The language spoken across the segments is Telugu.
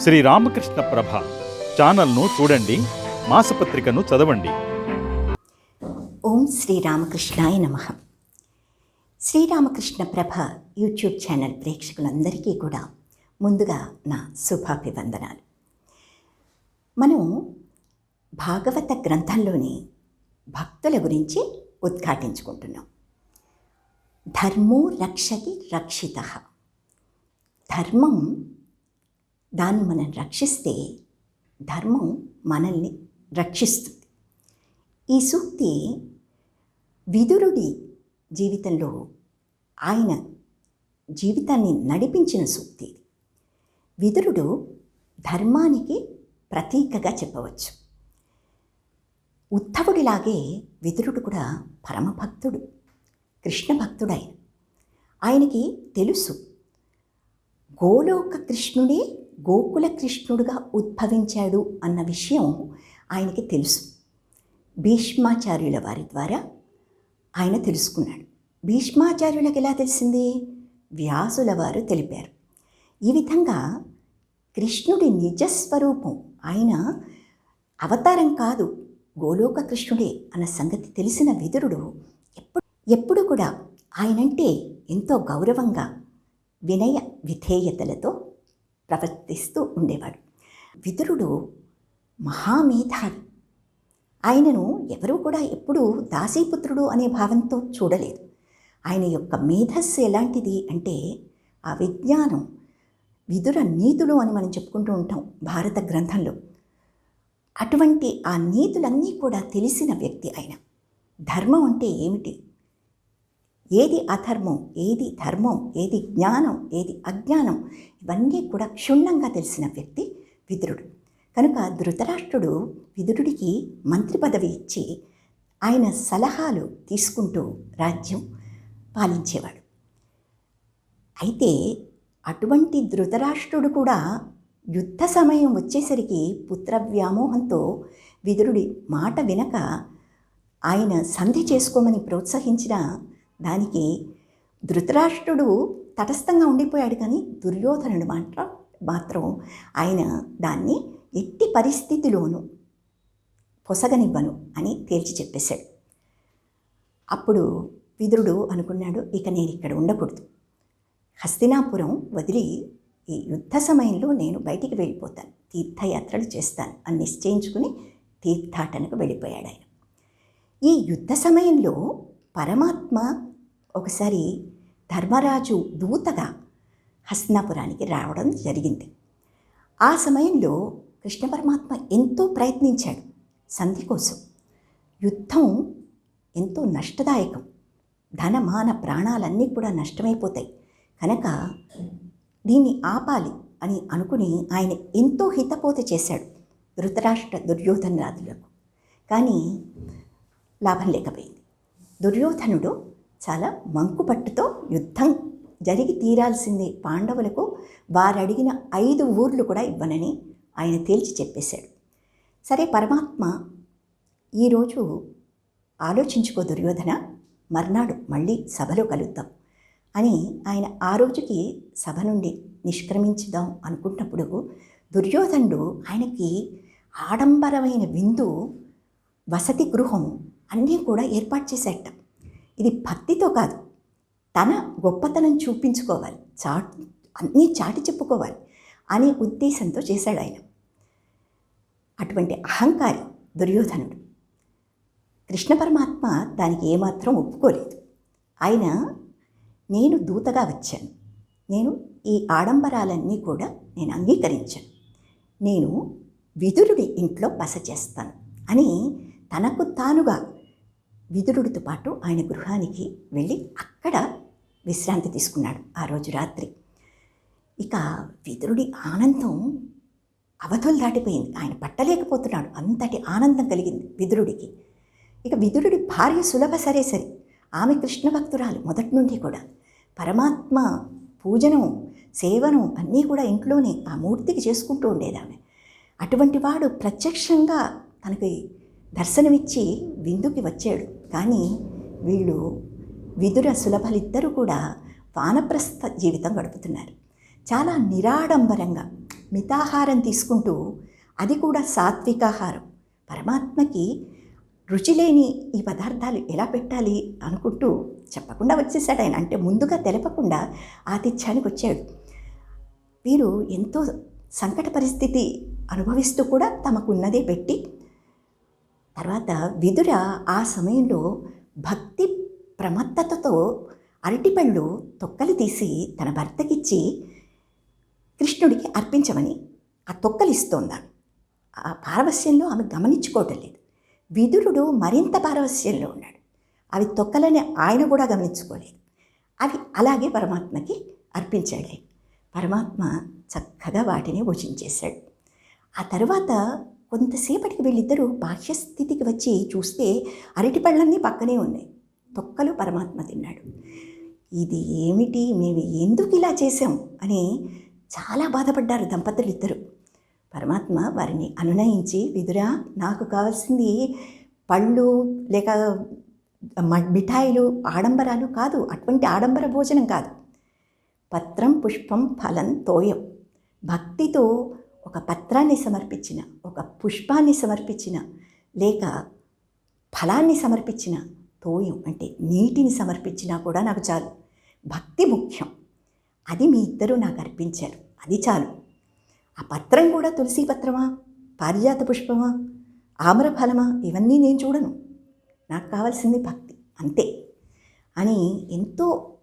శ్రీ రామకృష్ణ ప్రభ ఛానల్ను చూడండి మాసపత్రికను చదవండి. ఓం శ్రీరామకృష్ణాయ నమ. శ్రీరామకృష్ణ ప్రభ యూట్యూబ్ ఛానల్ ప్రేక్షకులందరికీ కూడా ముందుగా నా శుభాభివందనాలు. మనం భాగవత గ్రంథంలోని భక్తుల గురించి ఉద్ఘాటించుకుంటున్నాం. ధర్మో రక్షతి రక్షిత. ధర్మం దాన్ని మనం రక్షిస్తే ధర్మం మనల్ని రక్షిస్తుంది. ఈ సూక్తి విదురుడి జీవితంలో ఆయన జీవితాన్ని నడిపించిన సూక్తి. విదురుడు ధర్మానికి ప్రతీకగా చెప్పవచ్చు. ఉద్ధవుడిలాగే విదురుడు కూడా పరమభక్తుడు కృష్ణ భక్తుడైన. ఆయనకి తెలుసు గోలోక కృష్ణుడే గోకుల కృష్ణుడుగా ఉద్భవించాడు అన్న విషయం ఆయనకి తెలుసు. భీష్మాచార్యుల వారి ద్వారా ఆయన తెలుసుకున్నాడు. భీష్మాచార్యులకు ఎలా తెలిసింది? వ్యాసుల వారు తెలిపారు. ఈ విధంగా కృష్ణుడి నిజస్వరూపం ఆయన అవతారం కాదు గోలోక కృష్ణుడే అన్న సంగతి తెలిసిన విదురుడు ఎప్పుడు ఎప్పుడు కూడా ఆయనంటే ఎంతో గౌరవంగా వినయ విధేయతలతో ప్రవర్తిస్తూ ఉండేవాడు. విదురుడు మహామేధావి. ఆయనను ఎవరూ కూడా ఎప్పుడూ దాసీపుత్రుడు అనే భావంతో చూడలేదు. ఆయన యొక్క మేధస్సు ఎలాంటిది అంటే ఆ విజ్ఞానం విదుర నీతులు అని మనం చెప్పుకుంటూ ఉంటాం భారత గ్రంథంలో. అటువంటి ఆ నీతులన్నీ కూడా తెలిసిన వ్యక్తి ఆయన. ధర్మం అంటే ఏమిటి? ఏది అధర్మం ఏది ధర్మం ఏది జ్ఞానం ఏది అజ్ఞానం ఇవన్నీ కూడా క్షుణ్ణంగా తెలిసిన వ్యక్తి విదురుడు. కనుక ధృతరాష్ట్రుడు విదురుడికి మంత్రి పదవి ఇచ్చి ఆయన సలహాలు తీసుకుంటూ రాజ్యం పాలించేవాడు. అయితే అటువంటి ధృతరాష్ట్రుడు కూడా యుద్ధ సమయం వచ్చేసరికి పుత్ర వ్యామోహంతో విదురుడి మాట వినక ఆయన సంధి చేసుకోమని ప్రోత్సహించిన దానికి ధృతరాష్ట్రుడు తటస్థంగా ఉండిపోయాడు కానీ దుర్యోధనుడు మాత్రం మాత్రం ఆయన దాన్ని ఎట్టి పరిస్థితిలోనూ పొసగనివ్వను అని తేల్చి చెప్పేశాడు. అప్పుడు విదురుడు అనుకున్నాడు ఇక నేను ఇక్కడ ఉండకూడదు. హస్తినాపురం వదిలి ఈ యుద్ధ సమయంలో నేను బయటికి వెళ్ళిపోతాను. తీర్థయాత్రలు చేస్తాను అని నిశ్చయించుకుని తీర్థాటనకు వెళ్ళిపోయాడు ఆయన. ఈ యుద్ధ సమయంలో పరమాత్మ ఒకసారి ధర్మరాజు దూతగా హస్తినాపురానికి రావడం జరిగింది. ఆ సమయంలో కృష్ణ పరమాత్మ ఎంతో ప్రయత్నించాడు సంధి కోసం. యుద్ధం ఎంతో నష్టదాయకం. ధన మాన ప్రాణాలన్నీ కూడా నష్టమైపోతాయి. కనుక దీన్ని ఆపాలి అని అనుకుని ఆయన ఎంతో హితపోత చేశాడు ధృతరాష్ట్ర దుర్యోధన రాజులకు కానీ లాభం లేకపోయింది. దుర్యోధనుడు చాలా మంకుపట్టుతో యుద్ధం జరిగి తీరాల్సిందే పాండవులకు. వారు అడిగిన ఐదు ఊర్లు కూడా ఇవ్వనని ఆయన తేల్చి చెప్పేశాడు. సరే పరమాత్మ ఈరోజు ఆలోచించుకో దుర్యోధన మర్నాడు మళ్ళీ సభలో కలుద్దాం అని ఆయన ఆ రోజుకి సభ నుండి నిష్క్రమించుదాం అనుకున్నప్పుడు దుర్యోధనుడు ఆయనకి ఆడంబరమైన విందు వసతి గృహం అన్నీ కూడా ఏర్పాటు చేసేట ఇది భక్తితో కాదు. తన గొప్పతనం చూపించుకోవాలి. చాటు అన్నీ చాటి చెప్పుకోవాలి అనే ఉద్దేశంతో చేశాడు ఆయన. అటువంటి అహంకారి దుర్యోధనుడు. కృష్ణ పరమాత్మ దానికి ఏమాత్రం ఒప్పుకోలేదు. ఆయన నేను దూతగా వచ్చాను. నేను ఈ ఆడంబరాలన్నీ కూడా నేను అంగీకరించాను. నేను విదురుడి ఇంట్లో బస చేస్తాను అని తనకు తానుగా విదురుడితో పాటు ఆయన గృహానికి వెళ్ళి అక్కడ విశ్రాంతి తీసుకున్నాడు ఆ రోజు రాత్రి. ఇక విదురుడి ఆనందం అవధులు దాటిపోయింది. ఆయన పట్టలేకపోతున్నాడు. అంతటి ఆనందం కలిగింది విదురుడికి. ఇక విదురుడి భార్య సులభ సరే సరే. ఆమె కృష్ణ భక్తురాలు మొదటి నుండి కూడా. పరమాత్మ పూజనం సేవనం అన్నీ కూడా ఇంట్లోనే ఆ మూర్తికి చేసుకుంటూ ఉండేది ఆమె అటువంటి వాడు ప్రత్యక్షంగా తనకి దర్శనమిచ్చి విందుకి వచ్చాడు. కానీ వీళ్ళు విదుర సులభలిద్దరూ కూడా వానప్రస్థ జీవితం గడుపుతున్నారు. చాలా నిరాడంబరంగా మితాహారం తీసుకుంటూ అది కూడా సాత్వికాహారం. పరమాత్మకి రుచి లేని ఈ పదార్థాలు ఎలా పెట్టాలి అనుకుంటూ చెప్పకుండా వచ్చేసాడు ఆయన. అంటే ముందుగా తెలపకుండా ఆతిథ్యానికి వచ్చాడు. వీరు ఎంతో సంకట పరిస్థితి అనుభవిస్తూ కూడా తమకున్నదే పెట్టి తర్వాత విదుర ఆ సమయంలో భక్తి ప్రమత్తతతో అరటిపళ్ళు తొక్కలు తీసి తన భర్తకిచ్చి కృష్ణుడికి అర్పించమని ఆ తొక్కలు ఇస్తోందాను ఆ పారవస్యంలో ఆమె గమనించుకోవటం లేదు. విదురుడు మరింత పారవస్యంలో ఉన్నాడు. అవి తొక్కలని ఆయన కూడా గమనించుకోలేదు. అవి అలాగే పరమాత్మకి అర్పించాడు. ఆయన. పరమాత్మ చక్కగా వాటిని భుజించేశాడు. ఆ తర్వాత కొంతసేపటికి వీళ్ళిద్దరూ బాహ్యస్థితికి వచ్చి చూస్తే అరటిపళ్ళన్నీ పక్కనే ఉన్నాయి. తొక్కలు పరమాత్మ తిన్నాడు. ఇది ఏమిటి? మేము ఎందుకు ఇలా చేశాం? అని చాలా బాధపడ్డారు దంపతులు ఇద్దరు పరమాత్మ వారిని అనునయించి విదురా నాకు కావాల్సింది పళ్ళు లేక మ- మిఠాయిలు ఆడంబరాలు కాదు అటువంటి ఆడంబర భోజనం కాదు. పత్రం పుష్పం ఫలం తోయం. భక్తితో ఒక పత్రాన్ని సమర్పించిన ఒక పుష్పాన్ని సమర్పించిన లేక ఫలాన్ని సమర్పించిన తోయం అంటే నీటిని సమర్పించినా కూడా నాకు చాలు. భక్తి ముఖ్యం. అది మీ ఇద్దరూ నాకు అర్పించారు. అది చాలు. ఆ పత్రం కూడా తులసి పత్రమా? పారిజాత పుష్పమా? ఆమ్రఫలమా? ఇవన్నీ నేను చూడను. నాకు కావాల్సింది భక్తి. అంతే. అని ఎంతో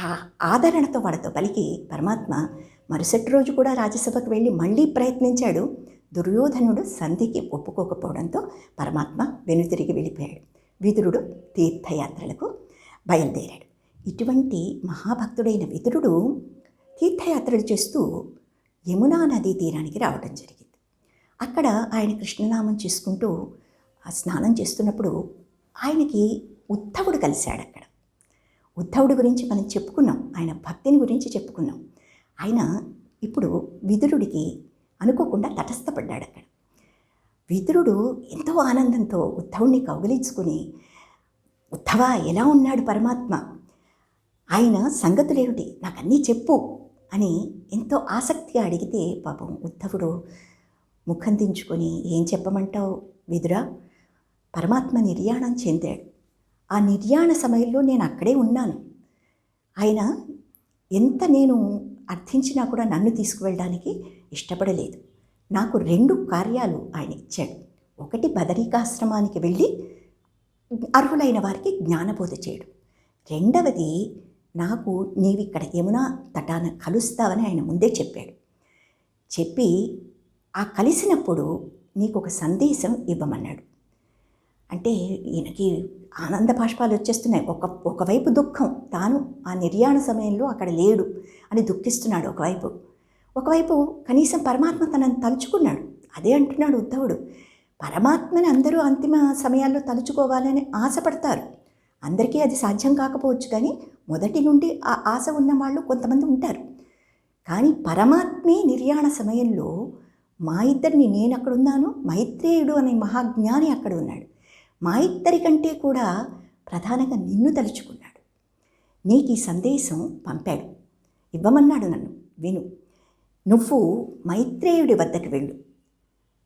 ఆ ఆదరణతో వాళ్ళతో పలికి పరమాత్మ మరుసటి రోజు కూడా రాజ్యసభకు వెళ్ళి మళ్ళీ ప్రయత్నించాడు. దుర్యోధనుడు సంధికి ఒప్పుకోకపోవడంతో పరమాత్మ వెనుతిరిగి వెళ్ళిపోయాడు. విదురుడు తీర్థయాత్రలకు బయలుదేరాడు. ఇటువంటి మహాభక్తుడైన విదురుడు తీర్థయాత్రలు చేస్తూ యమునా నదీ తీరానికి రావడం జరిగింది. అక్కడ ఆయన కృష్ణనామం చేసుకుంటూ స్నానం చేస్తున్నప్పుడు ఆయనకి ఉద్ధవుడు కలిశాడు అక్కడ. ఉద్ధవుడి గురించి మనం చెప్పుకున్నాం. ఆయన భక్తిని గురించి చెప్పుకున్నాం. ఆయన ఇప్పుడు విదురుడికి అనుకోకుండా తటస్థపడ్డాడు అక్కడ. విదురుడు ఎంతో ఆనందంతో ఉద్ధవుణ్ణి కౌగిలించుకుని ఉద్ధవ ఎలా ఉన్నాడు పరమాత్మ? ఆయన సంగతులేమిటి? నాకు అన్నీ చెప్పు అని ఎంతో ఆసక్తిగా అడిగితే పాపం ఉద్ధవుడు ముఖం దించుకొని ఏం చెప్పమంటావు విదురా? పరమాత్మ నిర్యాణం చెందాడు. ఆ నిర్యాణ సమయంలో నేను అక్కడే ఉన్నాను. ఆయన ఎంత నేను అర్థించినా కూడా నన్ను తీసుకువెళ్ళడానికి ఇష్టపడలేదు. నాకు రెండు కార్యాలు ఆయన ఇచ్చాడు. ఒకటి బదరికాశ్రమానికి వెళ్ళి అర్హులైన వారికి జ్ఞానబోధ చేయడం. రెండవది నాకు నీవిక్కడ యమునా తటాన కలుస్తావని ఆయన ముందే చెప్పాడు. చెప్పి ఆ కలిసినప్పుడు నీకు ఒక సందేశం ఇవ్వమన్నాడు. అంటే ఈయనకి ఆనంద బాష్పాలు వచ్చేస్తున్నాయి. ఒక ఒకవైపు దుఃఖం తాను ఆ నిర్యాణ సమయంలో అక్కడ లేడు అని దుఃఖిస్తున్నాడు ఒకవైపు. ఒకవైపు కనీసం పరమాత్మ తనని తలుచుకున్నాడు. అదే అంటున్నాడు ఉద్ధవుడు. పరమాత్మని అందరూ అంతిమ సమయాల్లో తలుచుకోవాలని ఆశపడతారు. అందరికీ అది సాధ్యం కాకపోవచ్చు కానీ మొదటి నుండి ఆ ఆశ ఉన్న వాళ్ళు కొంతమంది ఉంటారు. కానీ పరమాత్మే నిర్యాణ సమయంలో మా ఇద్దరిని నేను అక్కడ ఉన్నాను మైత్రేయుడు అనే మహాజ్ఞాని అక్కడ ఉన్నాడు. మా ఇద్దరి కంటే కూడా ప్రధానంగా నిన్ను తలుచుకున్నాడు. నీకు ఈ సందేశం పంపాడు. ఇవ్వమన్నాడు నన్ను. విను. నువ్వు మైత్రేయుడి వద్దకు వెళ్ళు.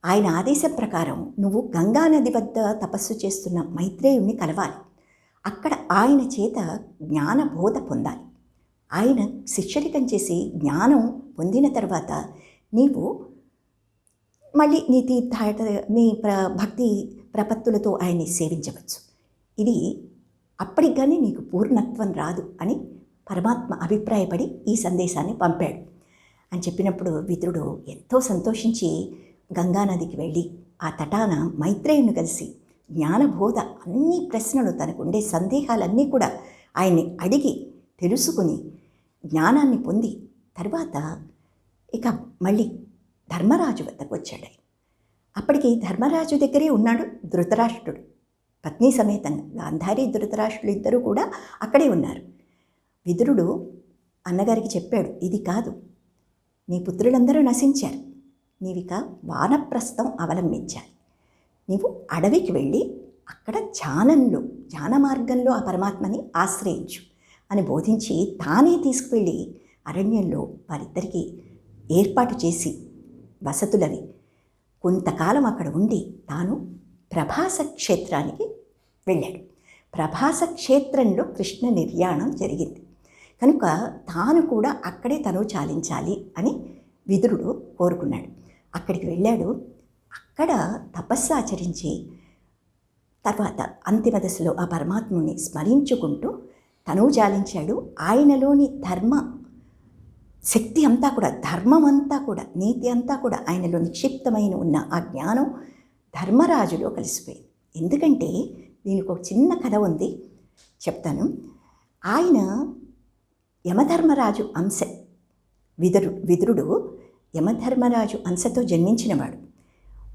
ఆయన ఆదేశం ప్రకారం నువ్వు గంగానది వద్ద తపస్సు చేస్తున్న మైత్రేయుణ్ణి కలవాలి. అక్కడ ఆయన చేత జ్ఞానబోధ పొందాలి. ఆయన శిక్షరికం చేసి జ్ఞానం పొందిన తర్వాత నీవు మళ్ళీ నీ తీర్థాట నీ ప్ర భక్తి ప్రపత్తులతో ఆయన్ని సేవించవచ్చు. ఇది అప్పటికి కానీ నీకు పూర్ణత్వం రాదు అని పరమాత్మ అభిప్రాయపడి ఈ సందేశాన్ని పంపాడు. అని చెప్పినప్పుడు విదురుడు ఎంతో సంతోషించి గంగానదికి వెళ్ళి ఆ తటాన మైత్రేయుని కలిసి జ్ఞానబోధ అన్ని ప్రశ్నలు తనకు ఉండే సందేహాలన్నీ కూడా ఆయన్ని అడిగి తెలుసుకుని జ్ఞానాన్ని పొంది తర్వాత ఇక మళ్ళీ ధర్మరాజు వద్దకు వచ్చాడు అప్పటికి ధర్మరాజు దగ్గరే ఉన్నాడు ధృతరాష్ట్రుడు. పత్ని సమేతంగా గాంధారి ధృతరాష్ట్రులు ఇద్దరూ కూడా అక్కడే ఉన్నారు. విదురుడు అన్నగారికి చెప్పాడు ఇది కాదు. నీ పుత్రులందరూ నశించారు. నీవిక వానప్రస్థం అవలంబించాలి. నీవు అడవికి వెళ్ళి అక్కడ ధ్యానంలో ధ్యాన మార్గంలో ఆ పరమాత్మని ఆశ్రయించు అని బోధించి తానే తీసుకువెళ్ళి అరణ్యంలో వారిద్దరికీ ఏర్పాటు చేసి వసతులవి కొంతకాలం అక్కడ ఉండి తాను ప్రభాస క్షేత్రానికి వెళ్ళాడు. ప్రభాస క్షేత్రంలో కృష్ణ నిర్యాణం జరిగింది. కనుక తాను కూడా అక్కడే తను చాలించాలి అని విదురుడు కోరుకున్నాడు. అక్కడికి వెళ్ళాడు. అక్కడ తపస్సు ఆచరించి తర్వాత అంతిమ దశలో ఆ పరమాత్ముని స్మరించుకుంటూ తను జాలించాడు ఆయనలోని ధర్మ శక్తి అంతా కూడా ధర్మం అంతా కూడా నీతి అంతా కూడా ఆయనలో నిక్షిప్తమైన ఉన్న ఆ జ్ఞానం ధర్మరాజులో కలిసిపోయింది. ఎందుకంటే దీనికి ఒక చిన్న కథ ఉంది చెప్తాను. ఆయన యమధర్మరాజు అంశ విదురు విదురుడు యమధర్మరాజు అంశతో జన్మించినవాడు.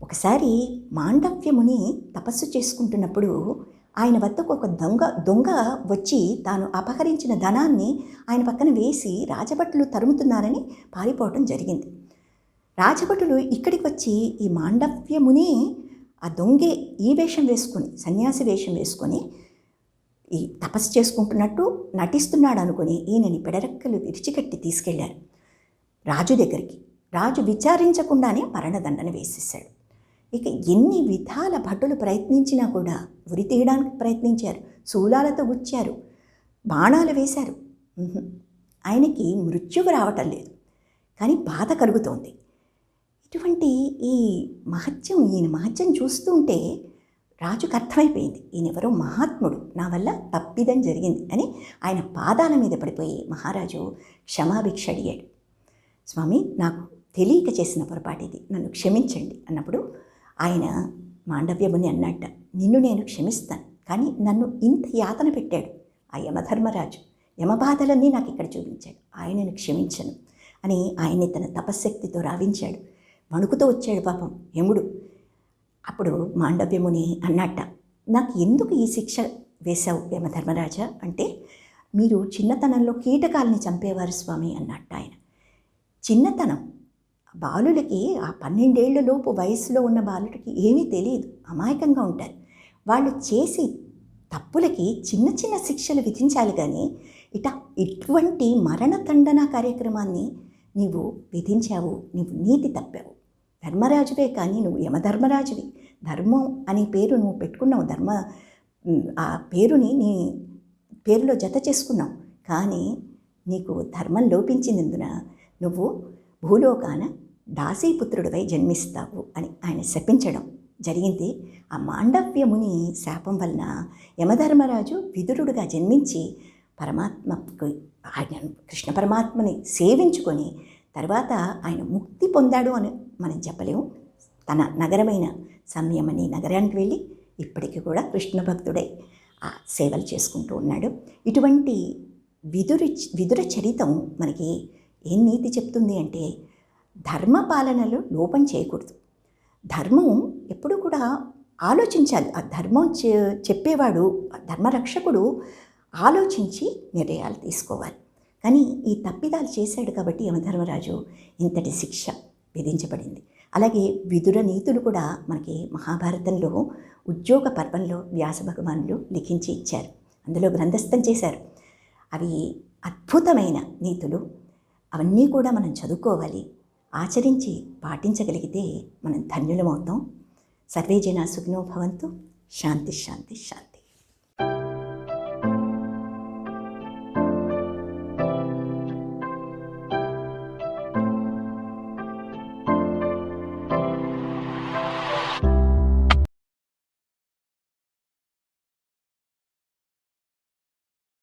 ఒకసారి మాండవ్యముని తపస్సు చేసుకుంటున్నప్పుడు ఆయన వద్దకు ఒక దొంగ దొంగ వచ్చి తాను అపహరించిన ధనాన్ని ఆయన పక్కన వేసి రాజభటులు తరుముతున్నారని పారిపోవటం జరిగింది. రాజభటులు ఇక్కడికి వచ్చి ఈ మాండవ్యముని ఆ దొంగే ఈ వేషం వేసుకొని సన్యాసి వేషం వేసుకొని ఈ తపస్సు చేసుకుంటున్నట్టు నటిస్తున్నాడు అనుకుని ఈయనని పెడరెక్కలు విరిచికట్టి తీసుకెళ్ళారు. రాజు దగ్గరికి. రాజు విచారించకుండానే మరణదండన వేసేసాడు ఇక ఎన్ని విధాల భటులు ప్రయత్నించినా కూడా ఉరి తీయడానికి ప్రయత్నించారు. శూలాలతో గుచ్చారు. బాణాలు వేశారు. ఆయనకి మృత్యువు రావటం లేదు. కానీ బాధ కలుగుతోంది. ఇటువంటి ఈ మహత్యం ఈయన మహత్యం చూస్తుంటే రాజుకు అర్థమైపోయింది. ఈయన ఎవరో మహాత్ముడు. నా వల్ల తప్పిదం జరిగింది అని ఆయన పాదాల మీద పడిపోయి మహారాజు క్షమాభిక్ష అడిగాడు. స్వామి నాకు తెలియక చేసిన పొరపాటు ఇది. నన్ను క్షమించండి అన్నప్పుడు ఆయన మాండవ్యముని అన్నట్ట నిన్ను నేను క్షమిస్తాను కానీ నన్ను ఇంత యాతన పెట్టాడు ఆ యమధర్మరాజు. యమబాధలన్నీ నాకు ఇక్కడ చూపించాడు. ఆయనను క్షమించను అని ఆయన్ని తన తపశ్శక్తితో రావించాడు. వణుకుతూ వచ్చాడు పాపం యముడు. అప్పుడు మాండవ్యముని అన్నట్ట నాకు ఎందుకు ఈ శిక్ష వేశావు యమధర్మరాజా? అంటే మీరు చిన్నతనంలో కీటకాలని చంపేవారు స్వామి అన్నట్ట ఆయన. చిన్నతనం? బాలులకి ఆ పన్నెండేళ్ళ లోపు వయసులో ఉన్న బాలుడికి ఏమీ తెలియదు. అమాయకంగా ఉంటారు. వాళ్ళు చేసి తప్పులకి చిన్న చిన్న శిక్షలు విధించాలి కానీ ఇట ఇటువంటి మరణదండన కార్యక్రమాన్ని నీవు విధించావు. నీవు నీతి తప్పావు. ధర్మరాజువే కానీ నువ్వు యమధర్మరాజువి. ధర్మం అనే పేరు నువ్వు పెట్టుకున్నావు. ధర్మ ఆ పేరుని నీ పేరులో జత చేసుకున్నావు. కానీ నీకు ధర్మం లోపించినందున నువ్వు భూలోకాన దాసీపుత్రుడివై జన్మిస్తావు అని ఆయన శపించడం జరిగింది. ఆ మాండవ్యముని శాపం వలన యమధర్మరాజు విదురుడుగా జన్మించి పరమాత్మకు ఆయన కృష్ణ పరమాత్మని సేవించుకొని తర్వాత ఆయన ముక్తి పొందాడు అని మనం చెప్పలేము. తన నగరమైన సంయమని నగరానికి వెళ్ళి ఇప్పటికీ కూడా కృష్ణ భక్తుడై ఆ సేవలు చేసుకుంటూ ఉన్నాడు. ఇటువంటి విదురు విదుర చరితం మనకి ఏం నీతి చెప్తుంది అంటే ధర్మ పాలనలో లోపం చేయకూడదు. ధర్మం ఎప్పుడు కూడా ఆలోచించాలి. ఆ ధర్మం చెప్పేవాడు ఆ ధర్మరక్షకుడు ఆలోచించి నిర్ణయాలు తీసుకోవాలి. కానీ ఈ తప్పిదాలు చేశాడు కాబట్టి యమధర్మరాజు ఇంతటి శిక్ష విధించబడింది. అలాగే విదుర నీతులు కూడా మనకి మహాభారతంలో ఉద్యోగ పర్వంలో వ్యాస భగవానులు లిఖించి ఇచ్చారు. అందులో గ్రంథస్థం చేశారు. అవి అద్భుతమైన నీతులు. అవన్నీ కూడా మనం చదువుకోవాలి. ఆచరించి పాటించగలిగితే మనం ధన్యులమవుతాం. సర్వే జన సుఖినో భవంతు. శాంతి శాంతి శాంతి.